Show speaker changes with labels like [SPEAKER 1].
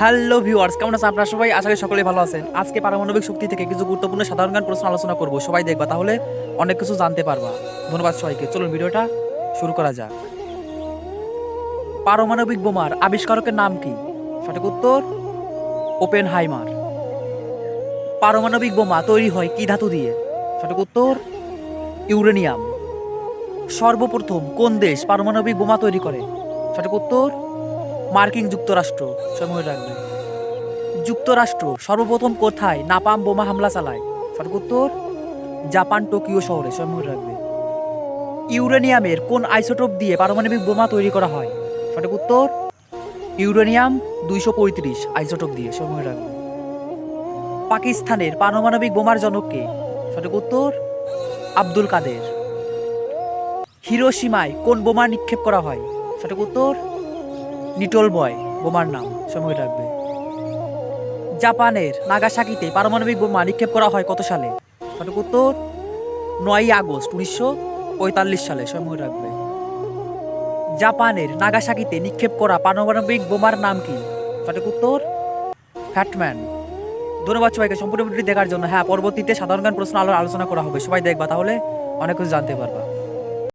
[SPEAKER 1] Hello viewers কেমন আছেন আপনারা সবাই? আশা করি সকলে ভালো আছেন। আজকে পারমাণবিক শক্তি থেকে কিছু গুরুত্বপূর্ণ সাধারণ জ্ঞান প্রশ্ন আলোচনা করব। সবাই দেখবা, তাহলে অনেক কিছু জানতে পারবা। ধন্যবাদ সবাইকে। চলুন ভিডিওটা শুরু করা যাক। পারমাণবিক বোমার আবিষ্কারকের নাম কি? সঠিক উত্তর ওপেন হাইমার পারমাণবিক বোমা তৈরি হয় কি ধাতু দিয়ে? সঠিক উত্তর, ইউরেনিয়াম। সর্বপ্রথম কোন দেশ পারমাণবিক বোমা তৈরি করে? সঠিক উত্তর মার্কিন যুক্তরাষ্ট্র। সময় রাখবে যুক্তরাষ্ট্র সর্বপ্রথম কোথায় নাপাম বোমা হামলা চালায়? সঠিক উত্তর জাপান টোকিও শহরে। সময় রাখবে ইউরেনিয়ামের কোন আইসোটোপ দিয়ে পারমাণবিক বোমা তৈরি করা হয়? সঠিক উত্তর ইউরেনিয়াম দুইশো পঁয়ত্রিশ আইসোটোপ দিয়ে। সময় রাখবে পাকিস্তানের পারমাণবিক বোমার জনককে সঠিক উত্তর আব্দুল কাদের। হিরোসীমায় কোন বোমা নিক্ষেপ করা হয়? সঠিক উত্তর নিটল বয়, বোমার নাম, সময় রাখবে জাপানের নাগাসাকিতে পারমাণবিক বোমা নিক্ষেপ করা হয় কত সালে? সঠিক উত্তর, নয়ই আগস্ট, উনিশশো পঁয়তাল্লিশ সালে, সময় রাখবে জাপানের নাগাসাকিতে নিক্ষেপ করা পারমাণবিক বোমার নাম কি? সঠিক উত্তর, ফ্যাটম্যান। ধন্যবাদ সবাইকে, সম্পূর্ণ দেখার জন্য। হ্যাঁ পরবর্তীতে সাধারণ জ্ঞান প্রশ্ন আলো আলোচনা করা হবে। সবাই দেখবা, তাহলে অনেক কিছু জানতে পারবা।